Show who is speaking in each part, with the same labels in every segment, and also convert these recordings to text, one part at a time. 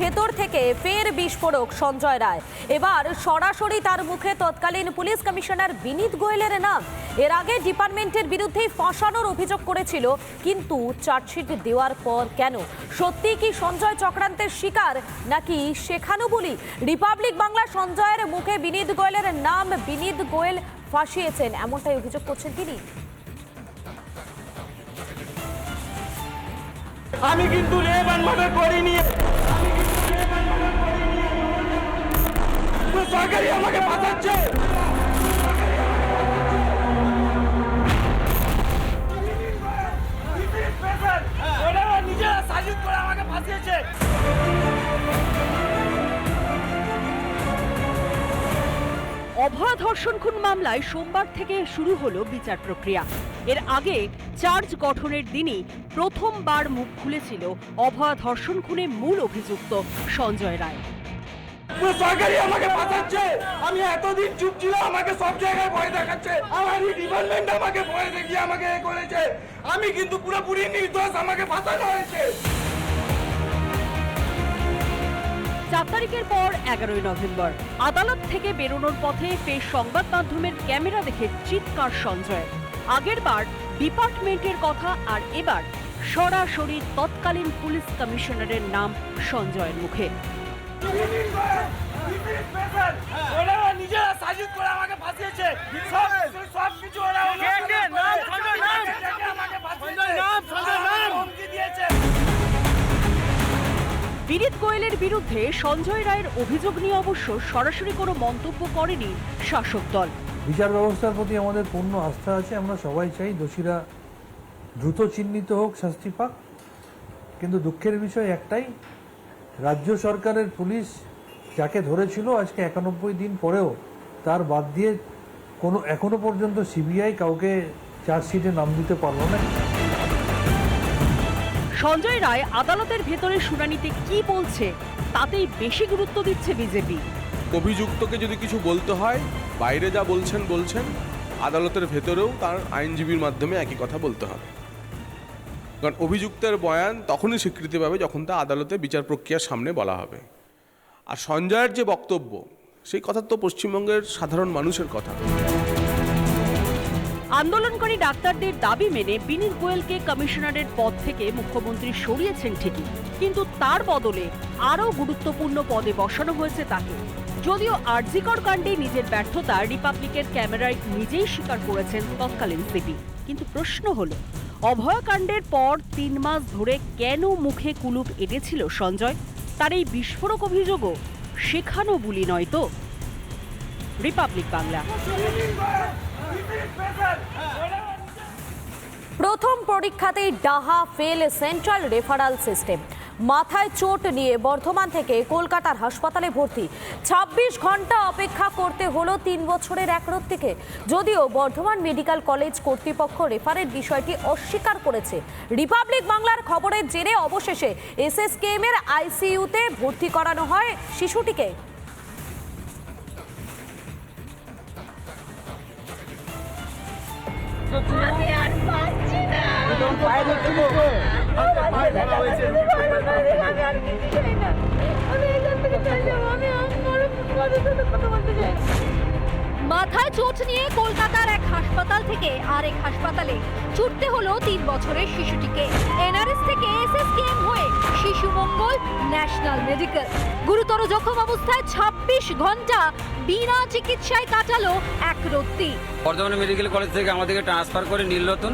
Speaker 1: ভেতর থেকে ফের বিস্ফোরক সঞ্জয় রায়। এবার সরাসরি তার মুখে তৎকালীন পুলিশ কমিশনার বিনীত গোয়েলের নাম। এর আগে ডিপার্টমেন্টের বিরুদ্ধেই ফাঁসানোর অভিযোগ করেছিল, কিন্তু চার্জশিট দেওয়ার পর কেন? সত্যি কি সঞ্জয় চক্রান্তের শিকার, নাকি শেখানো বলি? রিপাবলিক বাংলা সঞ্জয়ের মুখে বিনীত গোয়েলের নাম বিনীত গোয়েল ফাঁসিয়েছেন, এমনটাই অভিযোগ করছেন তিনি।
Speaker 2: আমি কিন্তু রেবান ভাবে করিনি আমি কিন্তু রেবান ভাবে করিনি তো সরকারি আমাকে বাঁচাচ্ছে। নিজেরা
Speaker 3: ধর্ষণ খুন মামলায় সোমবার থেকে শুরু হলো বিচার প্রক্রিয়া। এর আগে চার্জ গঠনের দিনই প্রথমবার মুখ খুলেছিল অভয়া ধর্ষণ খুনে মূল অভিযুক্ত সঞ্জয় রায়।
Speaker 2: আমাকে আমি এতদিন চুপ আমাকে সব জায়গায় ভয় দেখাচ্ছে। আমার ডিপার্টমেন্ট আমাকে ভয় দেখিয়ে আমাকে এ করেছে। আমি কিন্তু পুরোপুরি নির্দোষ, আমাকে হয়েছে।
Speaker 3: চার তারিখের পর এগারোই নভেম্বর, আদালত থেকে বেরোনোর পথে ফের সংবাদ মাধ্যমের ক্যামেরা দেখে চিৎকার সঞ্জয়। আগের বার ডিপার্টমেন্টের কথা, আর এবার সরাসরি তৎকালীন পুলিশ কমিশনারের নাম সঞ্জয়ের মুখে।
Speaker 2: নিজেরা
Speaker 3: বিনীত গোয়েলের বিরুদ্ধে সঞ্জয় রায়ের অভিযোগ নিয়ে অবশ্য সরাসরি কোনো মন্তব্য করেনি শাসক দল।
Speaker 4: বিচার ব্যবস্থার প্রতি আমাদের পূর্ণ আস্থা আছে, আমরা সবাই চাই দোষীরা দ্রুত চিহ্নিত হোক, শাস্তি পাক। কিন্তু দুঃখের বিষয় একটাই রাজ্য সরকারের পুলিশ যাকে ধরেছিল আজকে একানব্বই দিন পরেও তার বাদ দিয়ে কোনো এখনও পর্যন্ত সিবিআই কাউকে চার্জশিটে নাম দিতে পারল না।
Speaker 3: সঞ্জয় রায় আদালতের ভেতরে শুনানিতে কি বলছে তাতেই বেশি গুরুত্ব দিচ্ছে বিজেপি।
Speaker 5: অভিযুক্তকে যদি কিছু বলতে হয় বাইরে যা বলছেন বলছেন। আদালতের ভেতরেও তার আইনজীবীর মাধ্যমে একই কথা বলতে হবে। কারণ অভিযুক্তের বয়ান তখনই স্বীকৃতি পাবে যখন তা আদালতে বিচার প্রক্রিয়ার সামনে বলা হবে। আর সঞ্জয়ের যে বক্তব্য, সেই কথা তো পশ্চিমবঙ্গের সাধারণ মানুষের কথা।
Speaker 3: আন্দোলনকারী ডাক্তারদের দাবি মেনে বিনীত গোয়েলকে কমিশনারের পদ থেকে মুখ্যমন্ত্রী সরিয়েছেন ঠিকই। কিন্তু তার বদলে আরও গুরুত্বপূর্ণ পদে বসানো হয়েছে তাকে। যদিও আরজিকর কাণ্ডে নিজের ব্যর্থতা রিপাবলিকের ক্যামেরায় নিজেই স্বীকার করেছেন তৎকালীন সিপি। কিন্তু প্রশ্ন হলো অভয়াকাণ্ডের পর তিন মাস ধরে কেন মুখে কুলুপ এঁটেছিল সঞ্জয় তার এই বিস্ফোরক অভিযোগও শেখানো বুলি নয় তো রিপাবলিক বাংলা
Speaker 1: প্রথম পরীক্ষাতেই ডাহা ফেল সেন্ট্রাল রেফারাল সিস্টেম। মাথায় চোট নিয়ে বর্ধমান থেকে কলকাতার হাসপাতালে ভর্তি। ২৬ ঘণ্টা অপেক্ষা করতে হলো তিন বছরের এক রত্তিকে যদিও বর্ধমান মেডিকেল কলেজ কর্তৃপক্ষ রেফারের বিষয়টি অস্বীকার করেছে। রিপাবলিক বাংলার খবরের জেরে অবশেষে এসএসকেএম এর আইসিইউতে ভর্তি করানো হয় শিশুটিকে।
Speaker 6: মাথায় চোট নিয়ে কলকাতার এক হাসপাতাল থেকে আরেক হাসপাতালে ছুটতে হলো তিন বছরের শিশুটিকে। এনআরএস থেকে এসএসকেএম হয়ে শিশু মঙ্গল ন্যাশনাল মেডিকেল। গুরুতর জখম অবস্থায় ২৬ ঘণ্টা বিনা চিকিৎসায় কাটালো এক রত্তি
Speaker 7: বর্ধমান মেডিকেল কলেজ থেকে আমাদেরকে ট্রান্সফার করে নীলরতন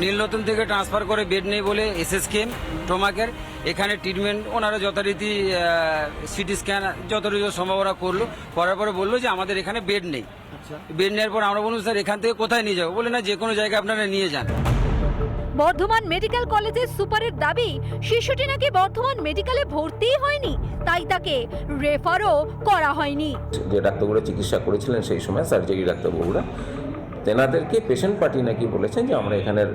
Speaker 7: নীলরতন থেকে ট্রান্সফার করে বেড নেই বলে এসএসকেএম ট্রমাকের এখানে ট্রিটমেন্ট ওনারা যথারীতি সিটি স্ক্যান যথারীতি সম্ভব ওরা করল। করার পরে বলল যে আমাদের এখানে বেড নেই। বেড নেওয়ার পর আমরা বললাম স্যার এখান থেকে কোথায় নিয়ে যাব? বলে না যে কোনো জায়গায় আপনারা নিয়ে যান।
Speaker 6: বর্ধমান মেডিকেল কলেজের সুপারের দাবি শিশুটি নাকি বর্ধমান মেডিকেলে ভর্তিই হয়নি তাই তাকে রেফারও করা হয়নি।
Speaker 8: যে ডাক্তারবাবুরা চিকিৎসা করেছিলেন সেই সময় সার্জারি ডাক্তারবাবুরা তেনাদেরকে পেশেন্ট পার্টি নাকি বলেছেন যে আমরা এখানের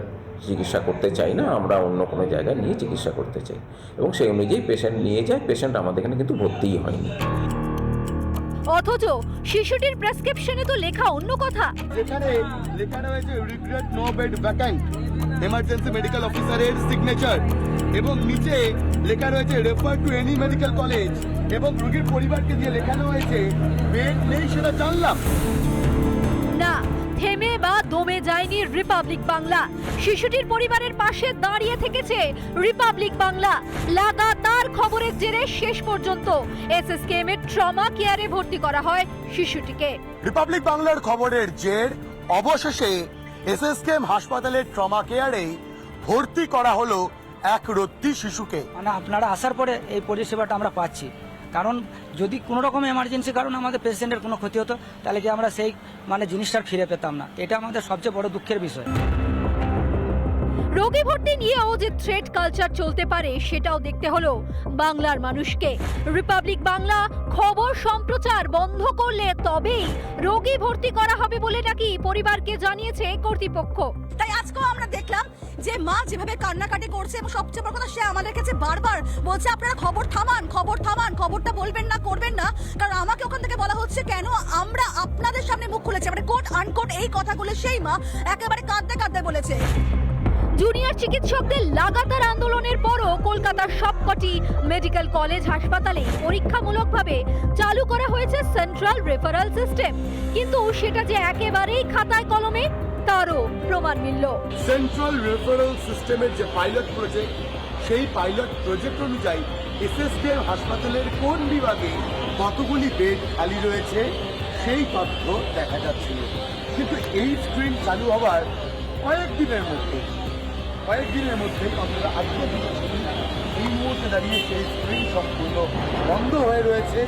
Speaker 8: চিকিৎসা করতে চাই না আমরা অন্য কোনো জায়গায় নিয়ে চিকিৎসা করতে চাই। এবং সেই অনুযায়ী পেশেন্ট নিয়ে যায় পেশেন্ট আমাদের এখানে কিন্তু ভর্তিই হয়নি।
Speaker 6: অথচ শিশুটির প্রেসক্রিপশনে তো লেখা অন্য কথা।
Speaker 9: যেখানে লেখা রয়েছে regret no bed vacant emergency medical অফিসারের সিগনেচার এবং নিচে লেখা রয়েছে refer to any medical college এবং রোগীর পরিবারকে দিয়ে লেখানো হয়েছে বেড নেই সেটা জানলাম।
Speaker 6: দমে যায়নি রিপাবলিক বাংলা। শিশুটির পরিবারের পাশে দাঁড়িয়ে থেকেছে রিপাবলিক বাংলা। লাগাতার খবরের জেরে শেষ পর্যন্ত এসএসকেএম এর ট্রমা কেয়ারে ভর্তি করা হয় শিশুটিকে।
Speaker 9: রিপাবলিক বাংলার খবরের জের অবশেষে এসএসকেএম হাসপাতালের ট্রমা কেয়ারে ভর্তি করা হলো এক রত্তি শিশুকে।
Speaker 10: মানে আপনারা আসার পরে এই পরিষেবাটা আমরা পাচ্ছি। কারণ যদি কোনো রকম এমার্জেন্সি কারণ আমাদের পেশেন্টের কোনো ক্ষতি হতো তাহলে কি আমরা সেই মানে জিনিসটা ফিরে পেতাম না। এটা আমাদের সবচেয়ে বড় দুঃখের বিষয়।
Speaker 6: রোগী ভর্তি নিয়েও যে থ্রেড কালচার চলতে পারে সেটাও দেখতে হলো বাংলার মানুষকে। রিপাবলিক বাংলা খবর সম্প্রচার বন্ধ করলে তবেই রোগী ভর্তি করা হবে বলে নাকি পরিবারকে জানিয়েছে কর্তৃপক্ষ।
Speaker 11: তাই আজকেও আমরা দেখলাম যে মা যেভাবে কান্নাকাটি করছে এবং সবচেয়ে বড় কথা, সে আমাদের কাছে বারবার বলছে, আপনারা খবর থামান খবর থামান, খবরটা বলবেন না, করবেন না। কারণ আমাকে ওখান থেকে বলা হচ্ছে, কেন আমরা আপনাদের সামনে মুখ খুলেছি? মানে কোট আনকোট এই কথাগুলো সেই মা একেবারে কাঁদতে কাঁদতে বলেছে।
Speaker 6: জুনিয়র চিকিৎসকদের লাগাতার আন্দোলনের পরও কলকাতার সবকটি মেডিকেল কলেজ হাসপাতালে পরীক্ষামূলকভাবে চালু করা হয়েছে সেন্ট্রাল রেফারাল সিস্টেম কিন্তু সেটা যে একেবারেই খাতায় কলমে তারও প্রমাণ মিলল।
Speaker 9: সেন্ট্রাল রেফারেল সিস্টেমের যে পাইলট প্রজেক্ট সেই পাইলট প্রজেক্ট অনুযায়ী এসএসকেএম হাসপাতালের কোন বিভাগে কতগুলি বেড খালি রয়েছে, সেই তথ্য দেখা যাচ্ছিল। কিন্তু এই স্ক্রিন চালু হওয়ার কয়েকদিনের মধ্যে কয়েকদিনের মধ্যে আমরা আজকে এই মুহূর্তে দাঁড়িয়ে সেই স্ক্রিন সম্পূর্ণ বন্ধ হয়ে রয়েছে।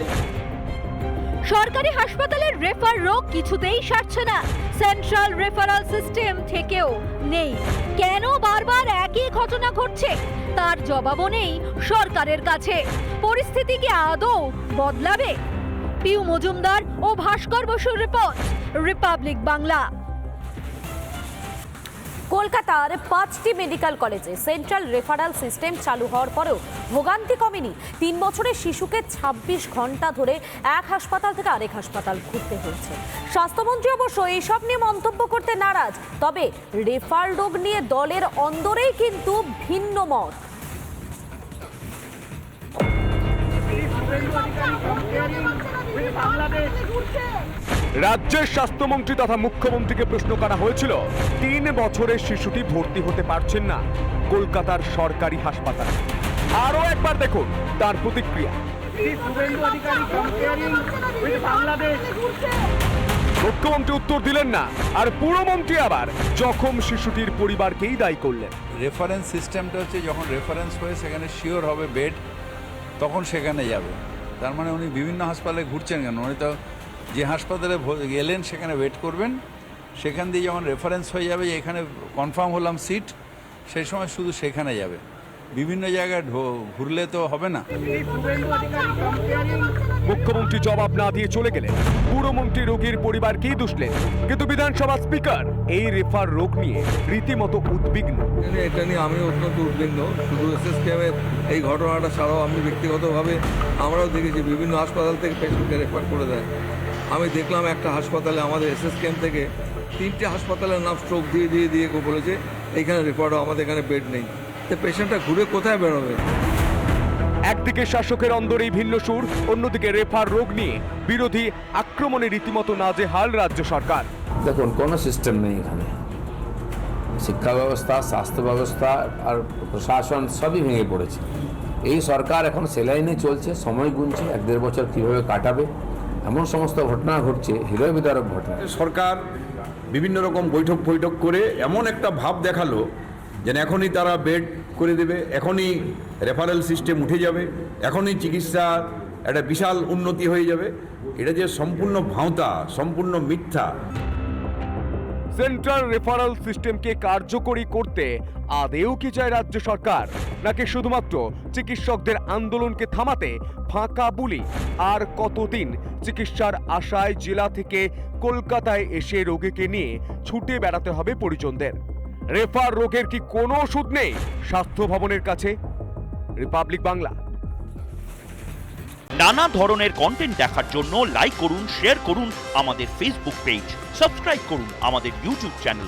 Speaker 6: সরকারি হাসপাতালের রেফার রোগ কিছুতেই সারছে না। সেন্ট্রাল রেফারাল সিস্টেম থেকেও নেই। কেন বারবার একই ঘটনা ঘটছে? তার জবাবও নেই সরকারের কাছে। পরিস্থিতি কি আদৌ বদলাবে? পিউ মজুমদার ও ভাস্কর বসুর রিপোর্ট, রিপাবলিক বাংলা।
Speaker 1: কলকাতার পাঁচটি মেডিকেল কলেজে সেন্ট্রাল রেফারাল সিস্টেম চালু হওয়ার পরেও ভোগান্তি কমেনি। তিন বছরের শিশুকে ২৬ ঘণ্টা ধরে এক হাসপাতাল থেকে আরেক হাসপাতাল ঘুরতে হয়েছে। স্বাস্থ্যমন্ত্রী অবশ্য এইসব নিয়ে মন্তব্য করতে নারাজ, তবে রেফার রোগ নিয়ে দলের অন্দরেই কিন্তু ভিন্ন মত।
Speaker 12: রাজ্যের স্বাস্থ্যমন্ত্রী তথা মুখ্যমন্ত্রীকে প্রশ্ন করা হয়েছিল তিন বছরের শিশুটি ভর্তি হতে পারছেন না কলকাতার সরকারি হাসপাতালে। আরও একবার দেখুন তার প্রতিক্রিয়া। মুখ্যমন্ত্রী উত্তর দিলেন না আর পুরমন্ত্রী আবার জখম শিশুটির পরিবারকেই দায়ী করলেন।
Speaker 13: রেফারেন্স সিস্টেমটা হচ্ছে যখন রেফারেন্স হয়ে সেখানে শিওর হবে বেড তখন সেখানে যাবে। তার মানে উনি বিভিন্ন হাসপাতালে ঘুরছেন কেন? উনি তো যে হাসপাতালে ভ- গেলেন সেখানে ওয়েট করবেন। সেখান দিয়ে যখন রেফারেন্স হয়ে যাবে যে এখানে কনফার্ম হলাম সিট সেই সময় শুধু সেখানে যাবে। বিভিন্ন জায়গায় ঘুরলে তো হবে না।
Speaker 12: মুখ্যমন্ত্রী জবাব না দিয়ে চলে গেলেন। পুরমন্ত্রী রোগীর পরিবারকেই দুষলেন কিন্তু বিধানসভা স্পিকার এই রেফার রোগ নিয়ে রীতিমতো উদ্বিগ্ন।
Speaker 14: এটা নিয়ে আমি অত্যন্ত উদ্বিগ্ন। শুধু এসএসকেএমের এই ঘটনাটা ছাড়াও আমি ব্যক্তিগতভাবে আমরাও দেখেছি বিভিন্ন হাসপাতাল থেকে পেশেন্টকে রেফার করে দেয়। আমি দেখলাম একটা হাসপাতালে আমাদের এসএসকেএম থেকে তিনটে হাসপাতালের নাম স্ট্রোক দিয়ে দিয়ে দিয়ে বলেছে এইখানে রেফার আমাদের এখানে বেড নেই। তো পেশেন্টটা ঘুরে কোথায় বেরোবে?
Speaker 12: একদিকে শাসকের অন্দরেই ভিন্ন সুর অন্যদিকে রেফার রোগ নিয়ে বিরোধী আক্রমণে রীতিমতো নাজেহাল রাজ্য সরকার।
Speaker 15: দেখুন কোনো সিস্টেম নেই এখানে। শিক্ষা ব্যবস্থা স্বাস্থ্য ব্যবস্থা আর প্রশাসন সবই ভেঙে পড়েছে। এই সরকার এখন সেলাইনে চলছে সময় গুনছে এক দেড় বছর কীভাবে কাটাবে এমন সমস্ত ঘটনা ঘটছে হৃদয় বিদারক ঘটনা।
Speaker 16: সরকার বিভিন্ন রকম বৈঠক বৈঠক করে এমন একটা ভাব দেখাল যেন এখনই তারা বেড করে দেবে এখনই রেফারেল সিস্টেম উঠে যাবে এখনই চিকিৎসা একটা বিশাল উন্নতি হয়ে যাবে। এটা যে সম্পূর্ণ ভাঁওতা সম্পূর্ণ মিথ্যা।
Speaker 12: সেন্ট্রাল রেফারেল সিস্টেমকে কার্যকরী করতে আদেও কি চায় রাজ্য সরকার? নাকি শুধুমাত্র চিকিৎসকদের আন্দোলনকে থামাতে ফাঁকা বুলি? আর কতদিন চিকিৎসার আশায় জেলা থেকে কলকাতায় এসে রোগীকে নিয়ে ছুটে বেড়াতে হবে পরিজনদের? রেফার রোগের কি কোনো ওষুধ নেই স্বাস্থ্য ভবনের কাছে? রিপাবলিক বাংলা।
Speaker 8: নানা ধরনের কন্টেন্ট দেখার জন্য লাইক করুন শেয়ার করুন আমাদের ফেসবুক পেজ সাবস্ক্রাইব করুন আমাদের ইউটিউব চ্যানেল